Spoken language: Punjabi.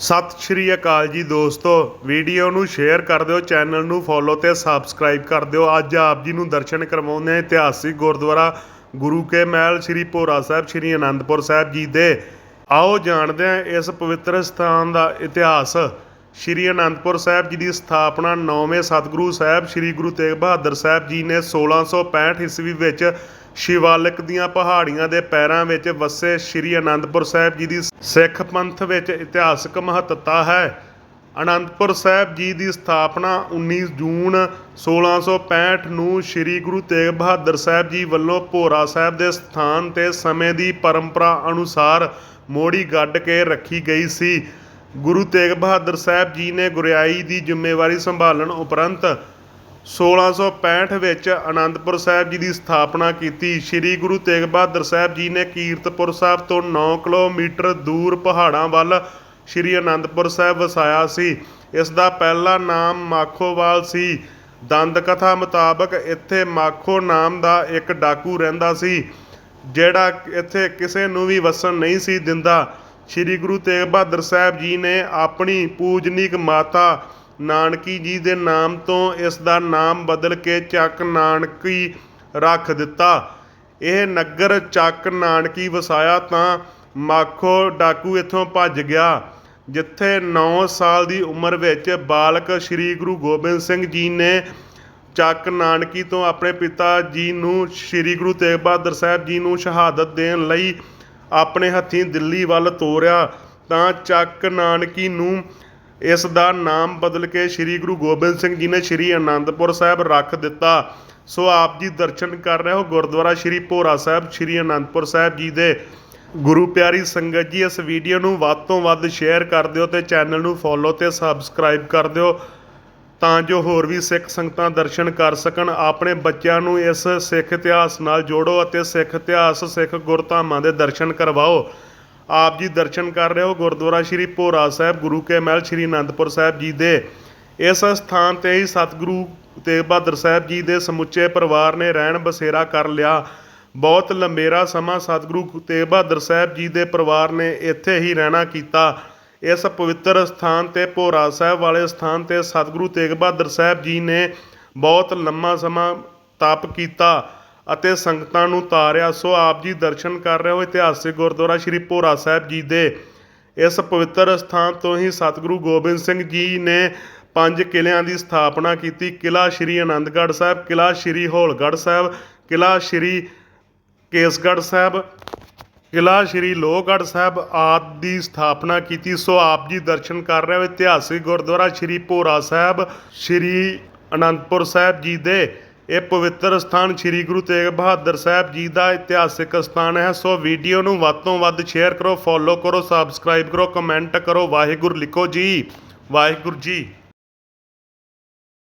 ਸਤਿ ਸ਼੍ਰੀ ਅਕਾਲ ਜੀ ਦੋਸਤੋ। ਵੀਡੀਓ ਨੂੰ ਸ਼ੇਅਰ ਕਰ ਦਿਓ, ਚੈਨਲ ਨੂੰ ਫੋਲੋ ਤੇ ਸਬਸਕ੍ਰਾਈਬ ਕਰ ਦਿਓ। ਅੱਜ ਆਪ ਜੀ ਨੂੰ ਦਰਸ਼ਨ ਕਰਵਾਉਂਦੇ ਹਾਂ ਇਤਿਹਾਸਿਕ ਗੁਰਦੁਆਰਾ ਗੁਰੂ ਕੇ ਮਹਿਲ ਸ੍ਰੀ ਭੋਰਾ ਸਾਹਿਬ, ਸ੍ਰੀ ਅਨੰਦਪੁਰ ਸਾਹਿਬ ਜੀ ਦੇ। ਆਓ ਜਾਣਦੇ ਹਾਂ ਇਸ ਪਵਿੱਤਰ ਸਥਾਨ ਦਾ ਇਤਿਹਾਸ। ਸ੍ਰੀ ਅਨੰਦਪੁਰ ਸਾਹਿਬ ਜੀ ਦੀ ਸਥਾਪਨਾ 9ਵੇਂ ਸਤਿਗੁਰੂ ਸਾਹਿਬ, ਸ੍ਰੀ ਗੁਰੂ ਤੇਗ ਬਹਾਦਰ ਸਾਹਿਬ ਜੀ ਨੇ 1665 ਈਸਵੀ ਵਿੱਚ ਸ਼ਿਵਾਲਿਕ ਦੀਆਂ ਪਹਾੜੀਆਂ ਦੇ ਪੈਰਾਂ ਵਿੱਚ ਵਸੇ ਸ੍ਰੀ ਅਨੰਦਪੁਰ ਸਾਹਿਬ ਜੀ ਦੀ ਸਿੱਖ ਪੰਥ ਵਿੱਚ ਇਤਿਹਾਸਕ ਮਹੱਤਤਾ ਹੈ। ਅਨੰਦਪੁਰ ਸਾਹਿਬ ਜੀ ਦੀ ਸਥਾਪਨਾ 19 ਜੂਨ 1665 ਨੂੰ ਸ੍ਰੀ ਗੁਰੂ ਤੇਗ ਬਹਾਦਰ ਸਾਹਿਬ ਜੀ ਵੱਲੋਂ ਭੋਰਾ ਸਾਹਿਬ ਦੇ ਸਥਾਨ ਤੇ ਸਮੇਂ ਦੀ ਪਰੰਪਰਾ ਅਨੁਸਾਰ ਮੋੜੀ ਗੱਡ ਕੇ ਰੱਖੀ ਗਈ ਸੀ। ਗੁਰੂ ਤੇਗ ਬਹਾਦਰ ਸਾਹਿਬ ਜੀ ਨੇ ਗੁਰਿਆਈ ਦੀ ਜ਼ਿੰਮੇਵਾਰੀ ਸੰਭਾਲਣ ਉਪਰੰਤ 1665 ਵਿੱਚ ਅਨੰਦਪੁਰ ਸਾਹਿਬ ਜੀ ਦੀ ਸਥਾਪਨਾ ਕੀਤੀ। ਸ੍ਰੀ ਗੁਰੂ ਤੇਗ ਬਹਾਦਰ ਸਾਹਿਬ ਜੀ ਨੇ ਕੀਰਤਪੁਰ ਸਾਹਿਬ ਤੋਂ 9 ਕਿਲੋਮੀਟਰ ਦੂਰ ਪਹਾੜਾਂ ਵੱਲ ਸ੍ਰੀ ਅਨੰਦਪੁਰ ਸਾਹਿਬ ਵਸਾਇਆ ਸੀ। ਇਸ ਦਾ ਪਹਿਲਾ ਨਾਮ ਮਾਖੋਵਾਲ ਸੀ। ਦੰਦ ਕਥਾ ਮੁਤਾਬਕ ਇੱਥੇ ਮਾਖੋ ਨਾਮ ਦਾ ਇੱਕ ਡਾਕੂ ਰਹਿੰਦਾ ਸੀ, ਜਿਹੜਾ ਇੱਥੇ ਕਿਸੇ ਨੂੰ ਵੀ ਵਸਣ ਨਹੀਂ ਸੀ ਦਿੰਦਾ। ਸ੍ਰੀ ਗੁਰੂ ਤੇਗ ਬਹਾਦਰ ਸਾਹਿਬ ਜੀ ਨੇ ਆਪਣੀ ਪੂਜਨੀਕ ਮਾਤਾ ਨਾਨਕੀ ਜੀ ਦੇ ਨਾਮ ਤੋਂ ਇਸ ਦਾ ਨਾਮ ਬਦਲ ਕੇ ਚੱਕ ਨਾਨਕੀ ਰੱਖ ਦਿੱਤਾ। ਇਹ ਨਗਰ ਚੱਕ ਨਾਨਕੀ ਵਸਾਇਆ ਤਾਂ ਮਾਖੋ ਡਾਕੂ ਇੱਥੋਂ ਭੱਜ ਗਿਆ, ਜਿੱਥੇ 9 ਸਾਲ ਦੀ ਉਮਰ ਵਿੱਚ ਬਾਲਕ ਸ੍ਰੀ ਗੁਰੂ ਗੋਬਿੰਦ ਸਿੰਘ ਜੀ ਨੇ ਚੱਕ ਨਾਨਕੀ ਤੋਂ ਆਪਣੇ ਪਿਤਾ ਜੀ ਨੂੰ ਸ੍ਰੀ ਗੁਰੂ ਤੇਗ ਬਹਾਦਰ ਸਾਹਿਬ ਜੀ ਨੂੰ ਸ਼ਹਾਦਤ ਦੇਣ ਲਈ ਆਪਣੇ ਹੱਥੀਂ ਦਿੱਲੀ ਵੱਲ ਤੋਰਿਆ। ਤਾਂ ਚੱਕ ਨਾਨਕੀ ਨੂੰ ਇਸ ਦਾ ਨਾਮ ਬਦਲ ਕੇ ਸ੍ਰੀ ਗੁਰੂ ਗੋਬਿੰਦ ਸਿੰਘ ਜੀ ਨੇ ਸ੍ਰੀ ਅਨੰਦਪੁਰ ਸਾਹਿਬ ਰੱਖ ਦਿੱਤਾ। ਸੋ ਆਪ ਜੀ ਦਰਸ਼ਨ ਕਰ ਰਹੇ ਹੋ ਗੁਰਦੁਆਰਾ ਸ੍ਰੀ ਭੋਰਾ ਸਾਹਿਬ, ਸ੍ਰੀ ਅਨੰਦਪੁਰ ਸਾਹਿਬ ਜੀ ਦੇ। ਗੁਰੂ ਪਿਆਰੀ ਸੰਗਤ ਜੀ, ਇਸ ਵੀਡੀਓ ਨੂੰ ਵੱਧ ਤੋਂ ਵੱਧ ਸ਼ੇਅਰ ਕਰ ਦਿਓ ਤੇ ਚੈਨਲ ਨੂੰ ਫੋਲੋ ਤੇ ਸਬਸਕ੍ਰਾਈਬ ਕਰ ਦਿਓ ਤਾਂ ਜੋ ਹੋਰ ਵੀ ਸਿੱਖ ਸੰਗਤਾਂ ਦਰਸ਼ਨ ਕਰ ਸਕਣ। ਆਪਣੇ ਬੱਚਿਆਂ ਨੂੰ ਇਸ ਸਿੱਖ ਇਤਿਹਾਸ ਨਾਲ ਜੋੜੋ ਅਤੇ ਸਿੱਖ ਇਤਿਹਾਸ, ਸਿੱਖ ਗੁਰਧਾਮਾਂ ਦੇ ਦਰਸ਼ਨ ਕਰਵਾਓ। ਆਪ ਜੀ ਦਰਸ਼ਨ ਕਰ ਰਹੇ ਹੋ ਗੁਰਦੁਆਰਾ ਸ੍ਰੀ ਭੋਰਾ ਸਾਹਿਬ, ਗੁਰੂ ਕੇ ਮਹਿਲ ਸ੍ਰੀ ਅਨੰਦਪੁਰ ਸਾਹਿਬ ਜੀ ਦੇ। ਇਸ ਸਥਾਨ ਤੇ ਹੀ ਸਤਿਗੁਰੂ ਤੇਗ ਬਹਾਦਰ ਸਾਹਿਬ ਜੀ ਦੇ ਸਮੁੱਚੇ ਪਰਿਵਾਰ ਨੇ ਰਹਿਣ ਬਸੇਰਾ ਕਰ ਲਿਆ। ਬਹੁਤ ਲੰਬੇਰਾ ਸਮਾਂ ਸਤਿਗੁਰੂ ਤੇਗ ਬਹਾਦਰ ਸਾਹਿਬ ਜੀ ਦੇ ਪਰਿਵਾਰ ਨੇ ਇੱਥੇ ਹੀ ਰਹਿਣਾ ਕੀਤਾ। ਇਸ ਪਵਿੱਤਰ ਸਥਾਨ ਤੇ, ਭੋਰਾ ਸਾਹਿਬ ਵਾਲੇ ਸਥਾਨ ਤੇ ਸਤਿਗੁਰੂ ਤੇਗ ਬਹਾਦਰ ਸਾਹਿਬ ਜੀ ਨੇ ਬਹੁਤ ਲੰਮਾ ਸਮਾਂ ਤਪ ਕੀਤਾ। ਅਤੇ ਸੰਗਤਾਂ ਨੂੰ ਤਾਰਿਆ, ਸੋ ਆਪ ਜੀ ਦਰਸ਼ਨ ਕਰ ਰਹੇ ਹੋ ਇਤਿਹਾਸਿਕ ਗੁਰਦੁਆਰਾ ਸ੍ਰੀ ਭੋਰਾ ਸਾਹਿਬ ਜੀ ਦੇ। ਇਸ ਪਵਿੱਤਰ ਸਥਾਨ ਤੋਂ ਹੀ ਸਤਿਗੁਰੂ ਗੋਬਿੰਦ ਸਿੰਘ ਜੀ ਨੇ ਪੰਜ ਕਿਲਿਆਂ ਦੀ ਸਥਾਪਨਾ ਕੀਤੀ। ਕਿਲਾ ਸ੍ਰੀ ਆਨੰਦਗੜ੍ਹ ਸਾਹਿਬ ਕਿਲਾ ਸ੍ਰੀ ਹੋਲਗੜ੍ਹ ਸਾਹਿਬ ਕਿਲਾ ਸ੍ਰੀ ਕੇਸਗੜ੍ਹ ਸਾਹਿਬ ਕਿਲਾ ਸ੍ਰੀ ਲੋਹਗੜ੍ਹ ਸਾਹਿਬ ਆਦਿ ਦੀ ਸਥਾਪਨਾ ਕੀਤੀ। ਸੋ ਆਪ ਜੀ ਦਰਸ਼ਨ ਕਰ ਰਹੇ ਹੋ ਇਤਿਹਾਸਿਕ ਗੁਰਦੁਆਰਾ ਸ੍ਰੀ ਭੋਰਾ ਸਾਹਿਬ, ਸ੍ਰੀ ਅਨੰਦਪੁਰ ਸਾਹਿਬ ਜੀ ਦੇ। ਇਹ ਪਵਿੱਤਰ ਸਥਾਨ ਸ੍ਰੀ ਗੁਰੂ ਤੇਗ ਬਹਾਦਰ ਸਾਹਿਬ ਜੀ ਦਾ ਇਤਿਹਾਸਿਕ ਸਥਾਨ ਹੈ। ਸੋ ਵੀਡੀਓ ਨੂੰ ਵੱਧ ਤੋਂ ਵੱਧ ਸ਼ੇਅਰ ਕਰੋ ਫੋਲੋ ਕਰੋ ਸਬਸਕ੍ਰਾਈਬ ਕਰੋ ਕਮੈਂਟ ਕਰੋ। ਵਾਹਿਗੁਰੂ ਲਿਖੋ ਜੀ। ਵਾਹਿਗੁਰੂ ਜੀ